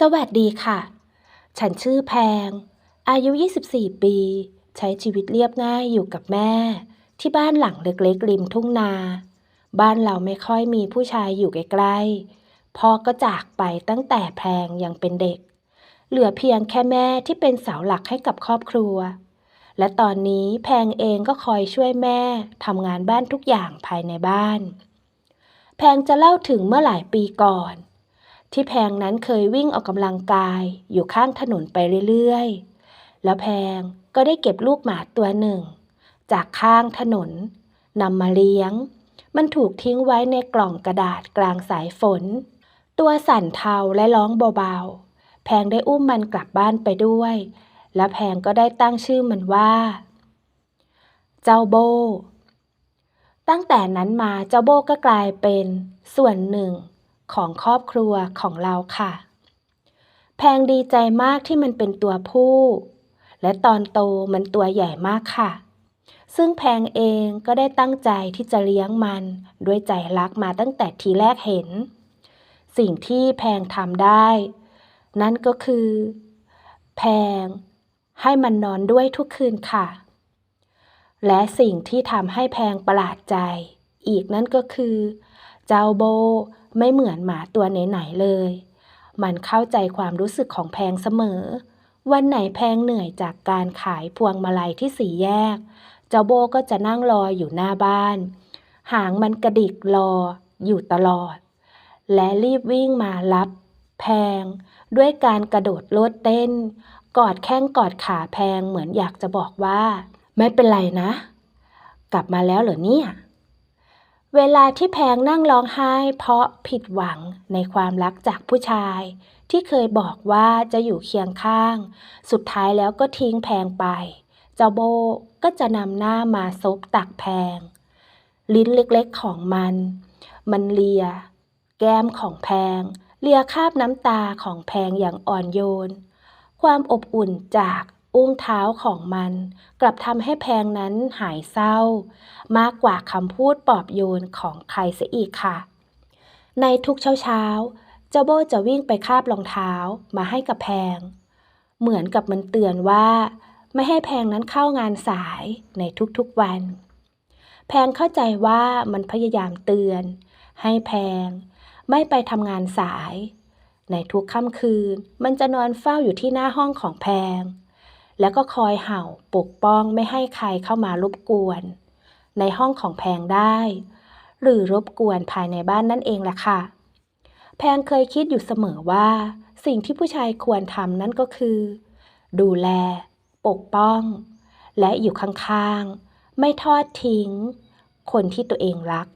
สวัสดีค่ะ ฉันชื่อแพง อายุ 24 ปี ใช้ชีวิตเรียบง่ายอยู่กับแม่ ที่บ้านหลังเล็กๆริมทุ่งนา บ้านเราไม่ค่อยมีผู้ชายอยู่ใกล้ๆ พ่อก็จากไปตั้งแต่แพงยังเป็นเด็ก เหลือเพียงแค่แม่ที่เป็นเสาหลักให้กับครอบครัว และตอนนี้แพงเองก็คอยช่วยแม่ทำงานบ้านทุกอย่างภายในบ้าน แพงจะเล่าถึงเมื่อหลายปีก่อน ที่แพงนั้นเคยวิ่งออกกำลังกายอยู่ข้างถนนไปเรื่อยๆ แล้วแพงก็ได้เก็บลูกหมาตัวหนึ่ง จากข้างถนนนำมาเลี้ยง มันถูกทิ้งไว้ในกล่องกระดาษกลางสายฝน ตัวสั่นเทาและร้องเบาๆ แพงได้อุ้มมันกลับบ้านไปด้วย และแพงก็ได้ตั้งชื่อมันว่า เจ้าโบ ตั้งแต่นั้นมาเจ้าโบก็กลายเป็นส่วนหนึ่ง ของครอบครัวของเราค่ะ แพงดีใจมากที่มันเป็นตัวผู้ และตอนโตมันตัวใหญ่มากค่ะ ซึ่งแพงเองก็ได้ตั้งใจที่จะเลี้ยงมัน ด้วยใจรักมาตั้งแต่ทีแรกเห็น สิ่งที่แพงทำได้ นั่นก็คือ แพงให้มันนอนด้วยทุกคืนค่ะ และสิ่งที่ทำให้แพงประหลาดใจ อีกนั่นก็คือ เจ้าโบ ไม่เหมือนหมาตัวไหนๆเลย มันเข้าใจความรู้สึกของแพงเสมอ วันไหนแพงเหนื่อยจากการขายพวงมาลัยที่สี่แยก เจ้าโบก็จะนั่งรออยู่หน้าบ้าน หางมันกระดิกรออยู่ตลอด และรีบวิ่งมารับแพง ด้วยการกระโดดโลดเต้น กอดแข้งกอดขาแพงเหมือนอยากจะบอกว่า ไม่เป็นไรนะ กลับมาแล้วเหรอเนี่ย เวลาที่แพงนั่งร้องไห้ เพราะผิดหวังในความรักจากผู้ชาย ที่เคยบอกว่าจะอยู่เคียงข้าง สุดท้ายแล้วก็ทิ้งแพงไป เจ้าโบก็จะนำหน้ามาซบตักแพง ลิ้นเล็กๆของมัน มันเลีย แก้มของแพง เลียคาบน้ำตาของแพงอย่างอ่อนโยน ความอบอุ่นจาก อุ้งเท้าของมัน กลับทำให้แพงนั้นหายเศร้า มากกว่าคำพูดปลอบโยนของใครเสียอีกค่ะ ในทุกเช้าเช้าเจ้าโบจะวิ่งไปคาบรองเท้ามาให้กับแพง เหมือนกับมันเตือนว่า ไม่ให้แพงนั้นเข้างานสายในทุกๆวัน แพงเข้าใจว่ามันพยายามเตือน ให้แพง ไม่ไปทำงานสาย ในทุกค่ำคืนมันจะนอนเฝ้าอยู่ที่หน้าห้องของแพง แล้วก็คอยเห่าปกป้องไม่ให้ใครเข้ามารบกวน ในห้องของแพงได้ หรือรบกวนภายในบ้านนั่นเองแหละค่ะ แพงเคยคิดอยู่เสมอว่า สิ่งที่ผู้ชายควรทำนั่นก็คือ ดูแล ปกป้อง และอยู่ข้างๆ ไม่ทอดทิ้ง คนที่ตัวเองรัก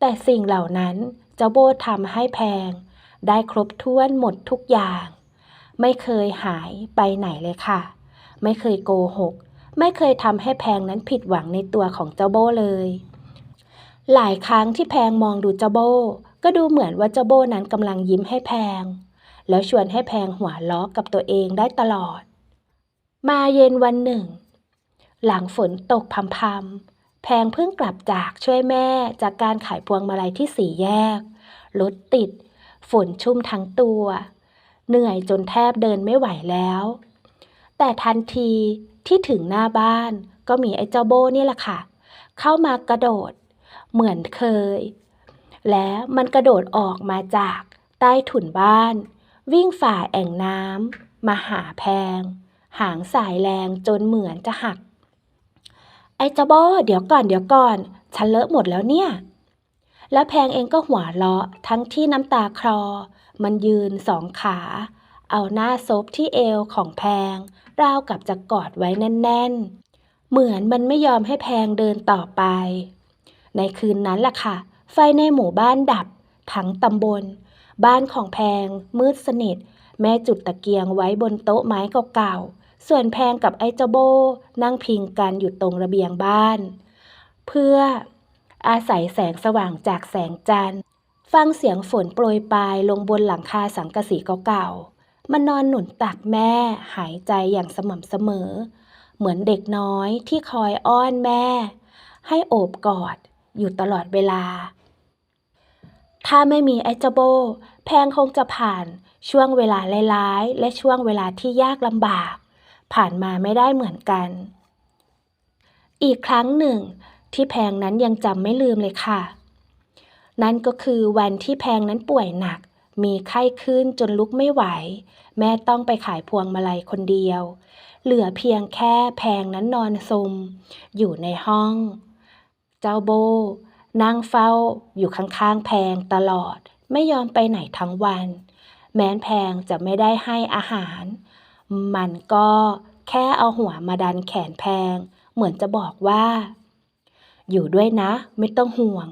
แต่สิ่งเหล่านั้นเจ้าโบทำให้แพง ได้ครบถ้วนหมดทุกอย่าง ไม่เคยหายไปไหนเลยค่ะ ไม่เคยโกหก ไม่เคยทำให้แพงนั้นผิดหวังในตัวของเจ้าโบเลย หลายครั้งที่แพงมองดูเจ้าโบก็ดูเหมือนว่าเจ้าโบนั้นกำลังยิ้มให้แพง แล้วชวนให้แพงหัวล้อกับตัวเองได้ตลอด มาเย็นวันหนึ่ง หลังฝนตกพรำๆแพงเพิ่งกลับจากช่วยแม่จากการขายพวงมาลัยที่สี่แยกรถติด ฝนชุ่มทั้งตัว เหนื่อยจนแทบเดินไม่ไหวแล้ว แต่ทันทีที่ถึงหน้าบ้านก็มีไอ้เจ้าโบนี่แหละค่ะ เข้ามากระโดดเหมือนเคย และมันกระโดดออกมาจากใต้ถุนบ้าน วิ่งฝ่าแอ่งน้ำมาหาแพง หางสายแรงจนเหมือนจะหัก ไอ้เจ้าโบเดี๋ยวก่อนเดี๋ยวก่อน ฉันเลอะหมดแล้วเนี่ย แล้วแพงเองก็หัวเราะทั้งที่น้ำตาคลอ มันยืนสองขา เอาหน้าซบที่เอวของแพง ราวกับจะกอดไว้แน่น ๆ เหมือนมันไม่ยอมให้แพงเดินต่อไป ในคืนนั้นล่ะค่ะ ไฟในหมู่บ้านดับ ทั้งตำบล บ้านของแพง มืดสนิท แม่จุดตะเกียงไว้บนโต๊ะไม้เก่าๆ ส่วนแพงกับไอ้เจ้าโบ นั่งพิงกันอยู่ตรงระเบียงบ้าน เพื่ออาศัยแสงสว่างจากแสงจันทร์ ฟังเสียงฝนโปรยปลายลงบนหลังคาสังกะสีเก่าๆ มันนอนหนุนตักแม่หายใจอย่างสม่ำเสมอ เหมือนเด็กน้อยที่คอยอ้อนแม่ ให้โอบกอดอยู่ตลอดเวลา ถ้าไม่มีไอจโบแพแพงคงจะผ่านช่วงเวลาร้ายๆ และช่วงเวลาที่ยากลำบาก ผ่านมาไม่ได้เหมือนกัน อีกครั้งหนึ่ง ที่แพงนั้นยังจำไม่ลืมเลยค่ะ นั่นก็คือวันที่แพงนั้นป่วยหนัก มีไข้ขึ้นจนลุกไม่ไหว แม่ต้องไปขายพวงมาลัยคนเดียว เหลือเพียงแค่แพงนั้นนอนสมอยู่ในห้อง เจ้าโบนั่งเฝ้าอยู่ข้างๆแพงตลอด ไม่ยอมไปไหนทั้งวัน แม้นแพงจะไม่ได้ให้อาหาร มันก็แค่เอาหัวมาดันแขนแพง เหมือนจะบอกว่า อยู่ด้วยนะ ไม่ต้องห่วง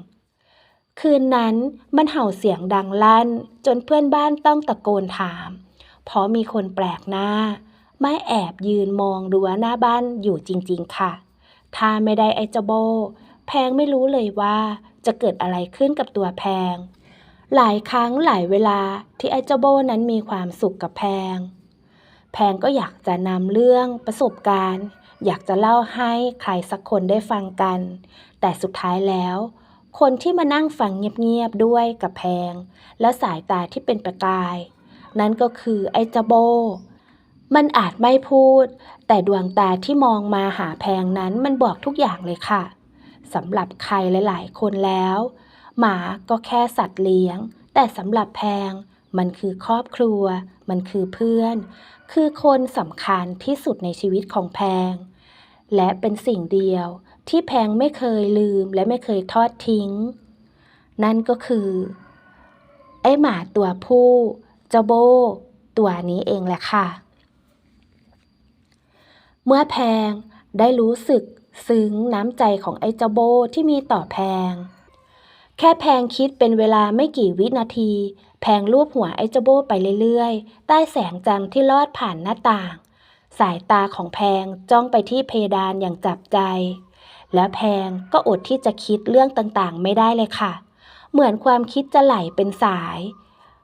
คืนนั้นมันเห่าเสียงดังลั่น จนเพื่อนบ้านต้องตะโกนถาม เพราะมีคนแปลกหน้า ไม่แอบยืนมองรั้วหน้าบ้านอยู่จริงๆค่ะ ถ้าไม่ได้ไอ้เจ้าโบ แพงไม่รู้เลยว่าจะเกิดอะไรขึ้นกับตัวแพง หลายครั้งหลายเวลาที่ไอ้เจ้าโบนั้นมีความสุขกับแพง แพงก็อยากจะนำเรื่องประสบการณ์ อยากจะเล่าให้ใครสักคนได้ฟังกัน แต่สุดท้ายแล้ว คนที่มานั่งฟังเงียบๆด้วยกับแพง และสายตาที่เป็นประกาย นั่นก็คือไอ้เจ้าโบ มันอาจไม่พูด แต่ดวงตาที่มองมาหาแพงนั้นมันบอกทุกอย่างเลยค่ะสำหรับใครหลายๆ คนแล้ว หมาก็แค่สัตว์เลี้ยง แต่สำหรับแพง มันคือครอบครัว มันคือเพื่อน คือคนสำคัญที่สุดในชีวิตของแพง และเป็นสิ่งเดียว ที่แพงไม่เคยลืมและไม่เคยทอดทิ้ง นั่นก็คือ ไอหมาตัวผู้เจ้าโบตัวนี้เองแหละค่ะ เมื่อแพงได้รู้สึกซึ้งน้ำใจของไอเจ้าโบที่มีต่อแพง แค่แพงคิดเป็นเวลาไม่กี่วินาที แพงลูบหัวไอเจ้าโบไปเรื่อยๆ ใต้แสงจันทร์ที่ลอดผ่านหน้าต่าง สายตาของแพงจ้องไปที่เพดานอย่างจับใจ แล้วแพงก็อดที่จะคิดเรื่องต่างๆ ไม่ได้เลยค่ะ เหมือนความคิดจะไหลเป็นสาย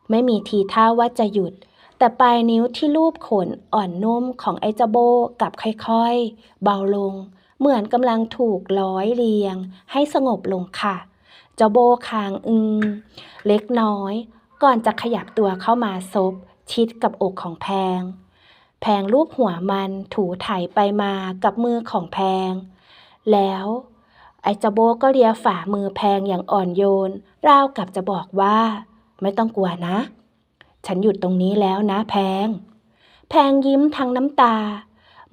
ไม่มีทีท่าว่าจะหยุด แต่ปลายนิ้วที่ลูบขนอ่อนนุ่มของไอ้เจ้าโบกับค่อยๆ เบาลง เหมือนกำลังถูกร้อยเรียง ให้สงบลงค่ะ เจ้าโบคางอึงเล็กน้อย ก่อนจะขยับตัวเข้ามาซบชิดกับอกของแพง แพงลูบหัวมันถูไถไปมากับมือของแพง แล้วไอ้เจ้าโบก็เลียฝ่ามือแพงอย่างอ่อนโยน ราวกับจะบอกว่า ไม่ต้องกลัวนะ ฉันหยุดตรงนี้แล้วนะแพง แพงยิ้มทั้งน้ำตา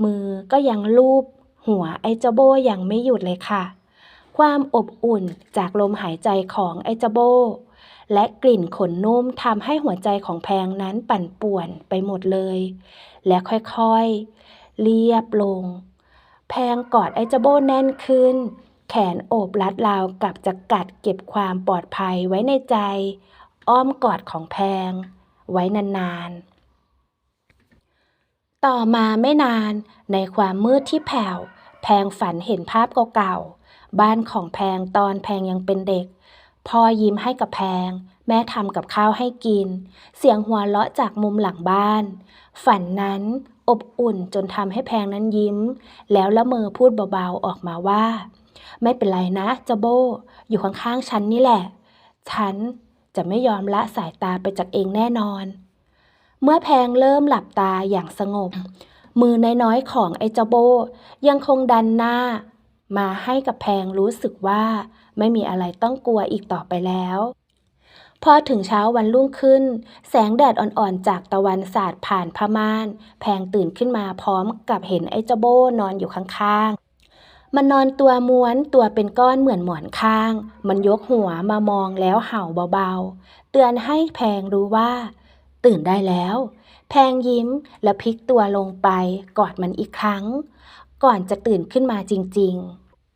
มือก็ยังลูบ หัวไอ้เจ้าโบอยังไม่หยุดเลยค่ะ ความอบอุ่นจากลมหายใจของไอ้เจ้าโบ และกลิ่นขนนุ่มทำให้หัวใจของแพงนั้นปั่นป่วนไปหมดเลย และค่อยๆ เรียบลง แพงกอดไอ้เจ้าโบแน่นขึ้น แขนโอบรัดราวกับจะกัดเก็บความปลอดภัยไว้ในใจ อ้อมกอดของแพง ไว้นานๆ ต่อมาไม่นานในความมืดที่แผ่ว แพงฝันเห็นภาพเก่าๆ บ้านของแพงตอนแพงยังเป็นเด็กพ่อยิ้มให้กับแพง แม่ทำกับข้าวให้กิน เสียงหัวเราะจากมุมหลังบ้าน ฝันนั้น อบอุ่นจนทำให้แพงนั้นยิ้ม แล้วละเมอพูดเบาๆออกมาว่า ไม่เป็นไรนะเจ้าโบ อยู่ข้างๆฉันนี่แหละ ฉันจะไม่ยอมละสายตาไปจากเองแน่นอน เมื่อแพงเริ่มหลับตาอย่างสงบ มือน้อยๆของไอ้เจ้าโบ ยังคงดันหน้า มาให้กับแพงรู้สึกว่า ไม่มีอะไรต้องกลัวอีกต่อไปแล้ว พอถึงเช้าวันรุ่งขึ้น แสงแดดอ่อนๆ จากตะวันสาดผ่านผ้าม่าน แพงตื่นขึ้นมาพร้อมกับเห็นไอ้เจ้าโบนอนอยู่ข้างๆ มันนอนตัวม้วนตัวเป็นก้อนเหมือนหมอนข้าง มันยกหัวมามองแล้วเห่าเบาๆ เตือนให้แพงรู้ว่า ตื่นได้แล้ว แพงยิ้มและพลิกตัวลงไปกอดมันอีกครั้ง ก่อนจะตื่นขึ้นมาจริง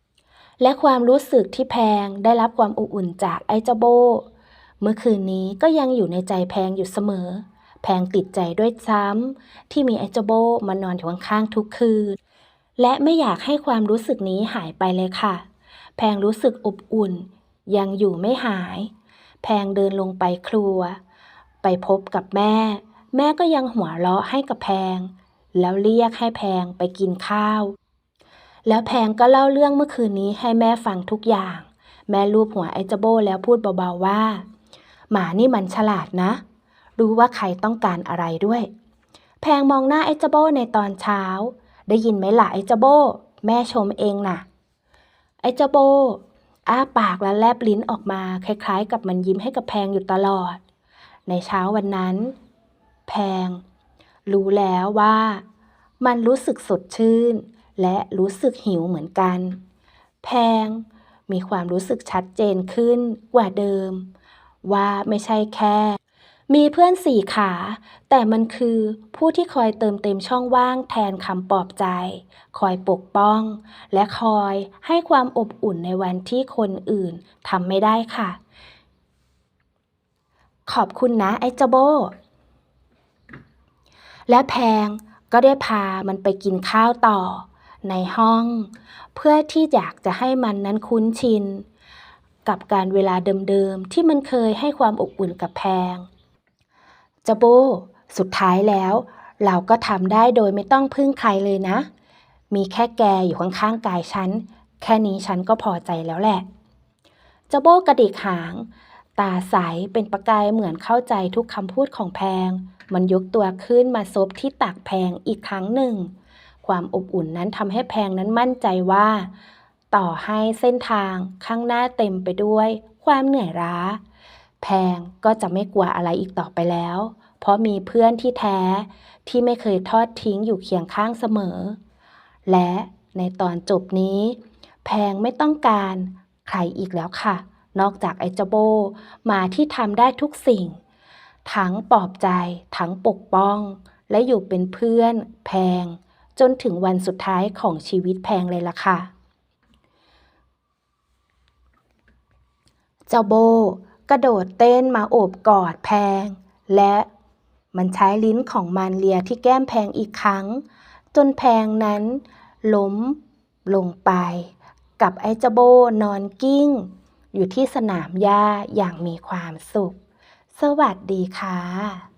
ๆ และความรู้สึกที่แพงได้รับความอบอุ่นจากไอ้เจ้าโบ เมื่อคืนนี้ก็ยังอยู่ในใจแพงอยู่เสมอ แพงติดใจด้วยซ้ำที่มีไอ้เจโบมานอนอยู่ข้างๆทุกคืน และไม่อยากให้ความรู้สึกนี้หายไปเลยค่ะ แพงรู้สึกอบอุ่น ยังอยู่ไม่หาย แพงเดินลงไปครัว ไปพบกับแม่ แม่ก็ยังหัวเราะให้กับแพง แล้วเรียกให้แพงไปกินข้าว แล้วแพงก็เล่าเรื่องเมื่อคืนนี้ให้แม่ฟังทุกอย่าง แม่ลูบหัวไอ้เจโบแล้วพูดเบาๆว่า หมานี่มันฉลาดนะ รู้ว่าใครต้องการอะไรด้วย แพงมองหน้าไอ้เจาโบในตอนเช้า ได้ยินไหมล่ะไอ้เจาโบแม่ชมเองน่ะ ไอ้เจ้าโบอ้าปากและแลบลิ้นออกมา คล้ายๆ กับมันยิ้มให้กับแพงอยู่ตลอด ในเช้าวันนั้น แพง รู้แล้วว่า มันรู้สึกสดชื่น และรู้สึกหิวเหมือนกัน แพงมีความรู้สึกชัดเจนขึ้นกว่าเดิม ว่าไม่ใช่แค่ มีเพื่อนสี่ขา แต่มันคือผู้ที่คอยเติมเต็มช่องว่างแทนคำปลอบใจ คอยปกป้อง และคอยให้ความอบอุ่นในวันที่คนอื่นทำไม่ได้ค่ะ ขอบคุณนะ ไอ้เจ้าโบ และแพงก็ได้พามันไปกินข้าวต่อในห้อง เพื่อที่อยากจะให้มันนั้นคุ้นชิน กับการเวลาเดิมๆ ที่มันเคยให้ความอบอุ่นกับแพงจาโบ สุดท้ายแล้ว เราก็ทำได้โดยไม่ต้องพึ่งใครเลยนะ มีแค่แกอยู่ข้างๆกายฉัน แค่นี้ฉันก็พอใจแล้วแหละจ้าโบกระดิกหาง ตาใสเป็นประกายเหมือนเข้าใจทุกคำพูดของแพง มันยกตัวขึ้นมาซบที่ตักแพงอีกครั้งหนึ่ง ความอบอุ่นนั้นทำให้แพงนั้นมั่นใจว่า ต่อให้เส้นทางข้างหน้าเต็มไปด้วย ความเหนื่อยล้า แพงก็จะไม่กลัวอะไรอีกต่อไปแล้ว เพราะมีเพื่อนที่แท้ ที่ไม่เคยทอดทิ้งอยู่เคียงข้างเสมอ และในตอนจบนี้ แพงไม่ต้องการใครอีกแล้วค่ะ นอกจากไอเจโบมาที่ทำได้ทุกสิ่ง ทั้งปลอบใจ ทั้งปกป้อง และอยู่เป็นเพื่อน แพง จนถึงวันสุดท้ายของชีวิตแพงเลยล่ะค่ะ เจ้าโบ กระโดดเต้นมาโอบกอดแพง และมันใช้ลิ้นของมันเลียที่แก้มแพงอีกครั้ง จนแพงนั้น ล้มลงไป กับไอ้เจ้าโบนอนกิ้ง อยู่ที่สนามหญ้าอย่างมีความสุข สวัสดีค่ะ